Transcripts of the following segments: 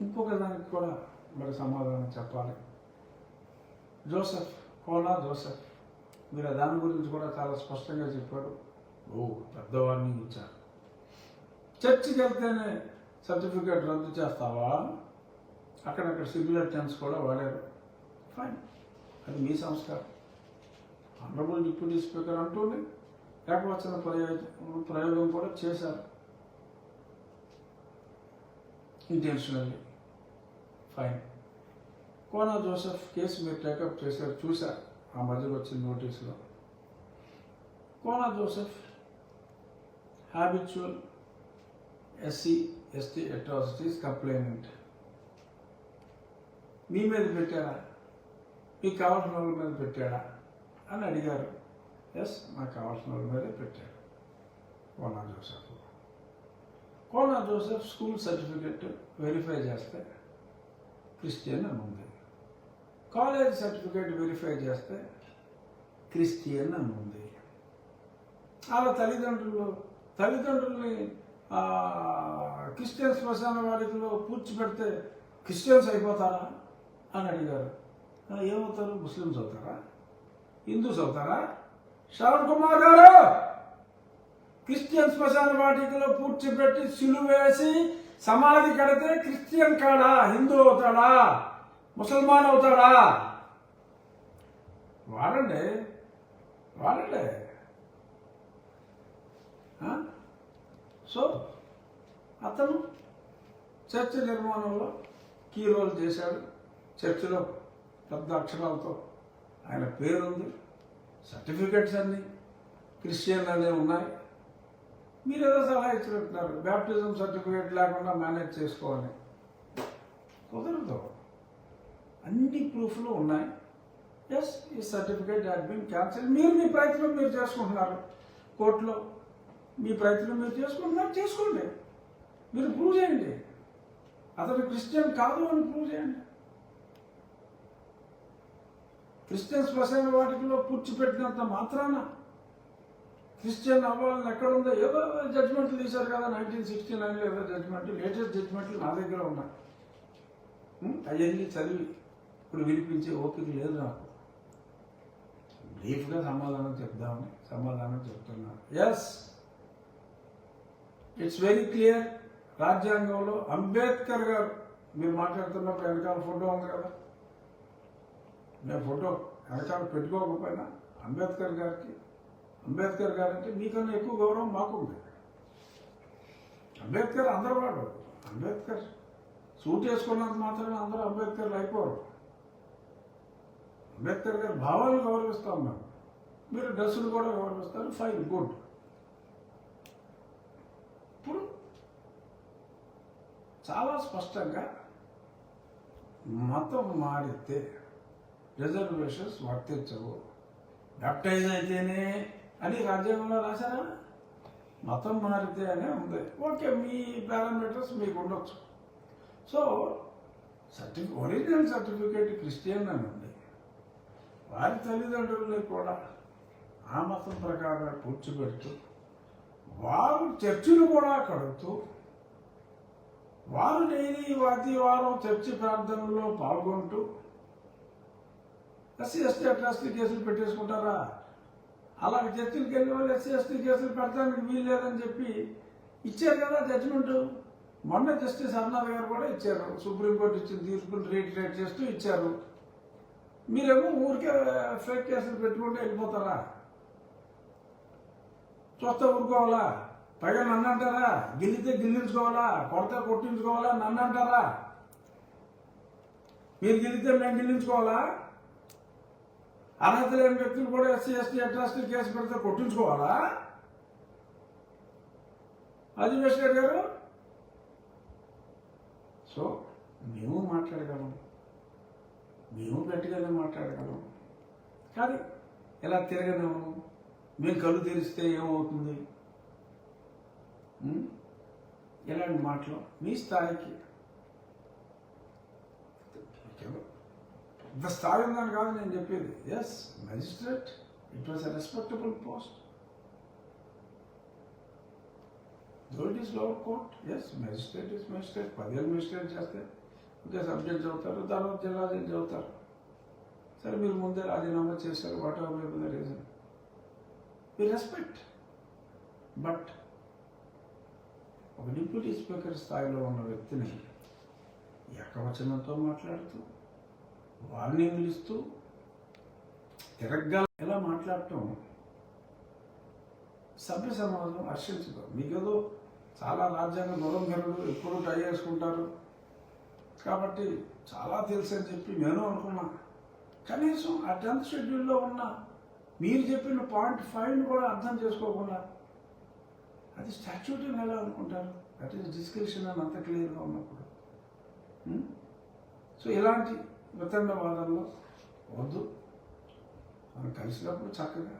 ఇంకొక దానికి కూడా మరి సమాధానం చెప్పాలి. Joseph Kona Joseph. మీరు దాని గురించి కూడా చాలా స్పష్టంగా చెప్పారు. ఓ పెద్దవాడిని ఇచ్చారు చర్చికి వెళ్తేనే సర్టిఫికేట్ రద్దు చేస్తావా? అక్కడక్కడ సిమిలర్ టెన్స్ కూడా వాడారు. ఫైన్ అది మీ సంస్కారం. ఆనరబుల్ డిప్యూటీ స్పీకర్ అంటూనే ఏకవచన ప్రయోగం ప్రయోగం కూడా చేశారు. Intentionally fine Kona Joseph case మీరు టేకప్ చేశారు చూశారు. ఆ మధ్యలో వచ్చిన నోటీసులో. Kona Joseph habitual SC ST atrocities complainant మీ మీద పెట్టారా మీకు కావాల్సిన వాళ్ళ మీద పెట్టాడా? అని అడిగారు. ఎస్ నాకు కావాల్సిన వాళ్ళ మీదే పెట్టాడు Kona Joseph. Kona Joseph school certificate verify చేస్తే క్రిస్టియన్ అని ఉంది. కాలేజ్ సర్టిఫికేట్ వెరిఫై చేస్తే క్రిస్టియన్ అని ఉంది. వాళ్ళ తల్లిదండ్రులు తల్లిదండ్రుల్ని క్రిస్టియన్ శ్మశాన వాడికలో పూడ్చిపెడితే క్రిస్టియన్స్ అయిపోతారా అని అడిగారు. ఏమవుతారు? ముస్లిమ్స్ అవుతారా? హిందూస్ అవుతారా? శ్రవణ్ కుమార్ గారు! క్రిస్టియన్ శ్మశాన వాటికలో పూడ్చిపెట్టి సిలువేసి సమాధి కడితే క్రిస్టియన్ కాడా? హిందూ అవుతాడా? ముసల్మాన్ అవుతాడా? వాడండి. వాడండి. సో అతను చర్చ్ నిర్మాణంలో కీ రోల్ చేశాడు. చర్చిలో పెద్ద అక్షరాలతో ఆయన పేరుంది. సర్టిఫికెట్స్ అన్నీ క్రిస్టియన్ అనే ఉన్నాయి. మీరు ఏదో సలహా ఇచ్చినట్టున్నారు. బ్యాప్టిజం సర్టిఫికేట్ లేకుండా మేనేజ్ చేసుకోవాలి. కుదరదు. అన్ని ప్రూఫ్లు ఉన్నాయి. ఎస్ ఈ సర్టిఫికేట్ హ్యాడ్ బీన్ క్యాన్సిల్ మీరు మీ ప్రయత్నం మీరు చేసుకుంటున్నారు. కోర్టులో మీ ప్రయత్నం మీరు చేసుకుంటున్నారు. చేసుకోండి. మీరు ప్రూవ్ చేయండి. అతను క్రిస్టియన్ కాదు అని ప్రూవ్ చేయండి. క్రిస్టియన్ శ్మశాన వాటికలో పుచ్చిపెట్టినంత మాత్రాన క్రిస్టియన్ అవ్వాలని ఎక్కడ ఉందో ఏదో జడ్జ్మెంట్లు తీశారు కదా? నైన్టీన్ సిక్స్టీ నైన్లో ఏదో జడ్జ్మెంట్ లేటెస్ట్ జడ్జ్మెంట్లు నా దగ్గర ఉన్నాయి. అవన్నీ చదివి ఇప్పుడు వినిపించే ఓపిక లేదు నాకు. బ్రీఫ్గా సమాధానం చెప్దామని సమాధానం చెప్తున్నాను ఎస్ ఇట్స్ వెరీ క్లియర్ రాజ్యాంగంలో అంబేద్కర్ గారు మీరు మాట్లాడుతున్నప్పుడు వెనకాల ఫోటో ఉంది కదా? నేను ఫోటో వెనకాల పెట్టుకోకపోయినా అంబేద్కర్ గారికి అంబేద్కర్ గారంటే మీకన్నా ఎక్కువ గౌరవం మాకుంది. అంబేద్కర్ అందరు వాడు అంబేద్కర్ సూట్ చేసుకున్నంత మాత్రమే అందరూ అంబేద్కర్లు అయిపోరు. అంబేద్కర్ గారి భావాలను గౌరవిస్తాం మేము మీరు డ్రెస్సులు కూడా గౌరవిస్తారు ఫైన్ గుడ్. ఇప్పుడు చాలా స్పష్టంగా మతం మారితే రిజర్వేషన్స్ వర్తించవు. బ్యాప్టైజ్ అయితేనే అని రాజ్యాంగంలో రాశారా? మతం మారితే అనే ఉంది. ఓకే మీ పారామీటర్స్ మీకు ఉండొచ్చు. సో సర్టిఫి ఒరిజినల్ సర్టిఫికేట్ క్రిస్టియన్ అని ఉంది. వారి తల్లిదండ్రుల్ని కూడా ఆ మతం ప్రకారం కూర్చోబెడుతూ వారు చర్చిలు కూడా కడుతూ వారు డైలీ వాతి వారం చర్చి ప్రార్థనలో పాల్గొంటూ ఎస్సీ ఎస్టీ అట్రాసిటీ కేసులు పెట్టేసుకుంటారా? అలాగే చర్చిలకు వెళ్ళి వాళ్ళు ఎస్సీ ఎస్టీ కేసులు పెడతానికి వీల్లేదని చెప్పి ఇచ్చారు కదా జడ్జిమెంట్ మొన్న జస్టిస్ అన్నారు గారు కూడా ఇచ్చారు. సుప్రీంకోర్టు ఇచ్చిన రేట్ రేట్ చేస్తూ ఇచ్చారు. మీరేమో ఊరికే ఫేక్ కేసులు పెట్టుకుంటే వెళ్ళిపోతారా? చూస్తే ఊరుకోవాలా? పైగా నన్ను అంటారా? గిల్లితే గిల్లించుకోవాలా? కొడితే కొట్టించుకోవాలా? నన్ను అంటారా? మీరు గిల్లితే మేము గిల్లించుకోవాలా? అర్హత లేని వ్యక్తులు కూడా ఎస్సీ ఎస్టీ అట్రాసిటీ కేసు పెడితే కొట్టించుకోవాలా? అది మిస్టర్ గారు? సో మేము మాట్లాడగలం. మేము గట్టిగానే మాట్లాడగలం. కానీ ఎలా తిరగలేము? మేము కళ్ళు తెరిస్తే ఏమవుతుంది? ఉం? ఇలాంటి మాటలు మీ స్థాయికి ఇంత స్థాయి ఉందని కాదు నేను చెప్పేది yes magistrate it was a respectable post though it is lower court yes magistrate is magistrate పదేళ్ళు మెజిస్ట్రేట్ చేస్తే ఓకే సబ్జెక్ట్ చదువుతారు తర్వాత జిల్లా జడ్జి చదువుతారు సరే మీరు ముందే రాజీనామా చేశారు whatever maybe the reason we respect but ఒక డిప్యూటీ స్పీకర్ స్థాయిలో ఉన్న వ్యక్తిని ఎక్కవచనంతో మాట్లాడుతూ వార్నింగ్లు పిలుస్తూ తిరగ్గా ఎలా మాట్లాడటం? సభ్య సమాజం హర్షించదు మీకేదో చాలా రాజ్యాంగ నిరంధరులు ఎప్పుడూ ట్రై చేసుకుంటారు. కాబట్టి చాలా తెలుసు అని చెప్పి నేను అనుకున్నా. కనీసం ఆ టెన్త్ షెడ్యూల్లో ఉన్న మీరు చెప్పిన పాయింట్ ఫైవ్ని కూడా అర్థం చేసుకోకుండా అది స్టాచ్యూట్ ఎలా అనుకుంటారు? దట్ ఈస్ డిస్క్రిప్షన్ అని అంత క్లియర్గా ఉన్నప్పుడు. Hmm? సో ఇలాంటి వితండవాదంలో వద్దు. మనం కలిసినప్పుడు చక్కగా.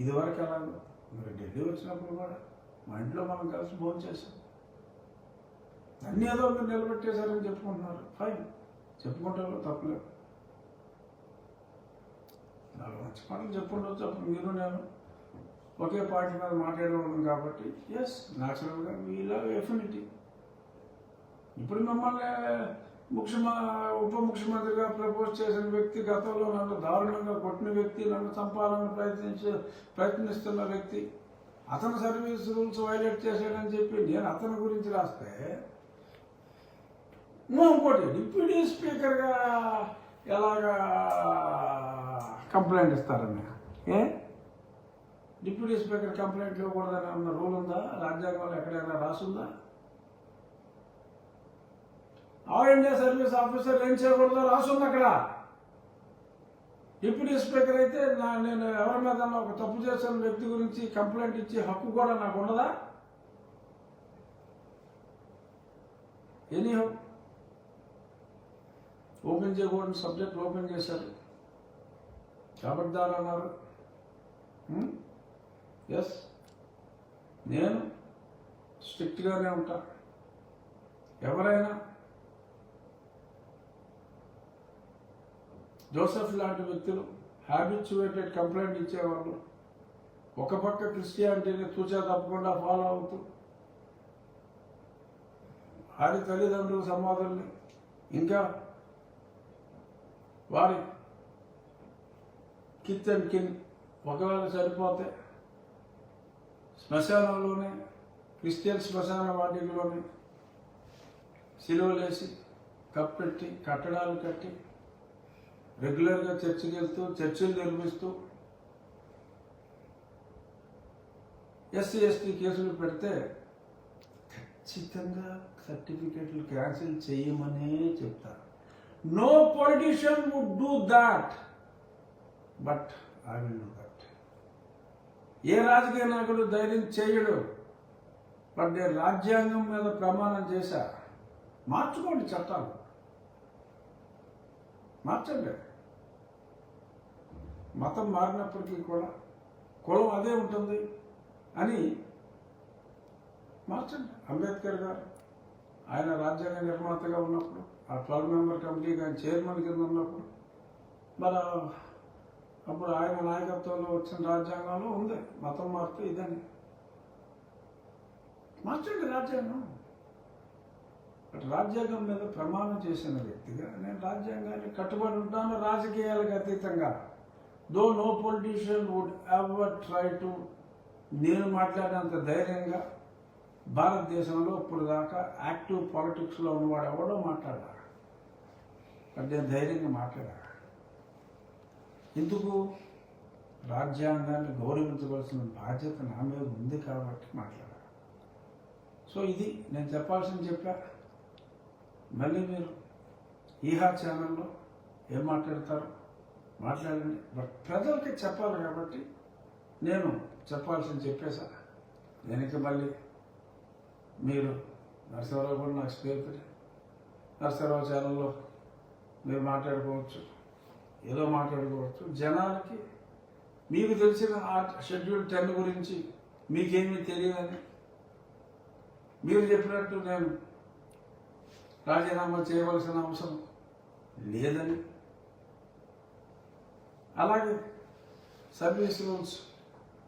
ఇదివరకు ఎలాగో మరి ఢిల్లీ వచ్చినప్పుడు కూడా మా ఇంట్లో మనం కలిసి భోజనం చేసాం అన్నీ ఏదో మీరు నిలబెట్టేశారని చెప్పుకుంటున్నారు. ఫైన్ చెప్పుకుంటారు తప్పలేదు. నాలుగు మంచి పనులు చెప్పుకుండొచ్చు అప్పుడు మీరు నేను ఒకే పార్టీ మీద మాట్లాడేవాళ్ళం కాబట్టి ఎస్ న్యాచురల్గా వీళ్ళ ఎఫినిటీ ఇప్పుడు మిమ్మల్ని ముఖ్యమ ఉప ముఖ్యమంత్రిగా ప్రపోజ్ చేసిన వ్యక్తి గతంలో నన్ను దారుణంగా కొట్టిన వ్యక్తి నన్ను చంపాలని ప్రయత్నించే ప్రయత్నిస్తున్న వ్యక్తి. అతను సర్వీస్ రూల్స్ వైలేట్ చేశాడని చెప్పి నేను అతని గురించి రాస్తే నువ్వు ఇంకోటి డిప్యూటీ స్పీకర్గా ఎలాగా కంప్లైంట్ ఇస్తారని. ఏ? డిప్యూటీ స్పీకర్ కంప్లైంట్ ఇవ్వకూడదని అన్న రూల్ ఉందా? రాజ్యాంగంలో ఎక్కడైనా రాసుందా? ఆల్ ఇండియా సర్వీస్ ఆఫీసర్ ఏం చేయకూడదో రాసుంది అక్కడ. డిప్యూటీ స్పీకర్ అయితే నా నేను ఎవరి మీద ఒక తప్పు చేసిన వ్యక్తి గురించి కంప్లైంట్ ఇచ్చే హక్కు కూడా నాకు ఉండదా ఎనీ ఓపెన్ చేయకూడని సబ్జెక్ట్ ఓపెన్ చేశారు. కాబట్టిదారు అన్నారు ఎస్ నేను స్ట్రిక్ట్గానే ఉంటా. ఎవరైనా జోసెఫ్ లాంటి వ్యక్తులు హ్యాబిచ్యువేటెడ్ కంప్లైంట్ ఇచ్చేవాళ్ళు. ఒక పక్క క్రిస్టియానిటీని తూచా తప్పకుండా ఫాలో అవుతూ వారి తల్లిదండ్రుల సమాధుల్ని ఇంకా వారి కిత్ అండ్ కిన్ ఒకవేళ సరిపోతే శ్మశానంలోనే క్రిస్టియన్ శ్మశాన వాటిల్లోనే సిలువలేసి కప్పెట్టి కట్టడాలు కట్టి రెగ్యులర్గా చర్చికి వెళ్తూ చర్చిలు నిర్మిస్తూ ఎస్సీ ఎస్టీ కేసులు పెడితే ఖచ్చితంగా సర్టిఫికేట్లు క్యాన్సిల్ చేయమనే చెప్తారు. No politician would do that but I will do that ఏ రాజకీయ నాయకుడు ధైర్యం చేయడు. బట్ నేను రాజ్యాంగం మీద ప్రమాణం చేశా మార్చుకోండి చట్టాలు. మార్చండి. మతం మారినప్పటికీ కూడా కులం అదే ఉంటుంది అని మార్చండి. అంబేద్కర్ గారు ఆయన రాజ్యాంగ నిర్మాతగా ఉన్నప్పుడు ఆ ట్వెల్వ్ మెంబర్ కమిటీకి ఆయన చైర్మన్ కింద ఉన్నప్పుడు మరి అప్పుడు ఆయన నాయకత్వంలో వచ్చిన రాజ్యాంగంలో ఉంది. మతం మారితే ఇదని. మార్చండి రాజ్యాంగం. రాజ్యాంగం మీద ప్రమాణం చేసిన వ్యక్తిగా నేను రాజ్యాంగాన్ని కట్టుబడి ఉంటాను రాజకీయాలకు అతీతంగా. Though no politician would ever try to నేను మాట్లాడినంత ధైర్యంగా భారతదేశంలో ఇప్పుడు దాకా యాక్టివ్ పాలిటిక్స్లో ఉన్నవాడు ఎవడో మాట్లాడా అంటే నేను ధైర్యంగా మాట్లాడారు ఎందుకు రాజ్యాంగాన్ని గౌరవించవలసిన బాధ్యత నా మీద ఉంది కాబట్టి మాట్లాడారు సో ఇది నేను చెప్పాల్సింది చెప్పా. మళ్ళీ మీరు ఈహా ఛానల్లో ఏం మాట్లాడతారు మాట్లాడండి. బట్ ప్రజలకి చెప్పాలి కాబట్టి నేను చెప్పాల్సింది చెప్పేశా. వెనక మళ్ళీ మీరు నరసింహరావు కూడా నాకు స్నేహితుడే నరసింహరావు ఛానల్లో మీరు మాట్లాడుకోవచ్చు ఏదో మాట్లాడుకోవచ్చు. జనాలకి మీకు తెలిసిన ఆ షెడ్యూల్ టెన్ గురించి మీకేమీ తెలియదని మీరు చెప్పినట్టు నేను రాజీనామా చేయవలసిన అవసరం లేదని. అలాగే సర్వీస్ రూల్స్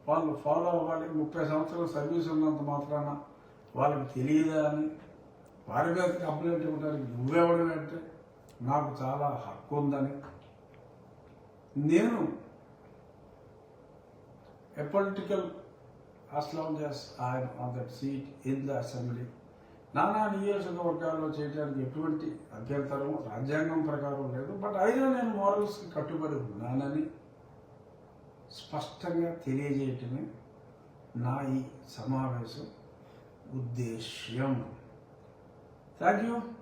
వాళ్ళు ఫాలో అవ్వాలి. ముప్పై సంవత్సరాలు సర్వీస్ ఉన్నంత మాత్రాన వాళ్ళకి తెలియదా అని? వారి మీద కంప్లైంట్ ఇవ్వడానికి నువ్వెవడం అంటే నాకు చాలా హక్కు ఉందని. నేను a political as long as I am on that seat in the assembly నానా నియోజకవర్గాల్లో చేయడానికి ఎటువంటి అభ్యంతరం రాజ్యాంగం ప్రకారం లేదు. బట్ అయినా నేను మోరల్స్కి కట్టుబడి ఉన్నానని స్పష్టంగా తెలియజేయటమే నా ఈ సమావేశం ఉద్దేశ్యం. Thank you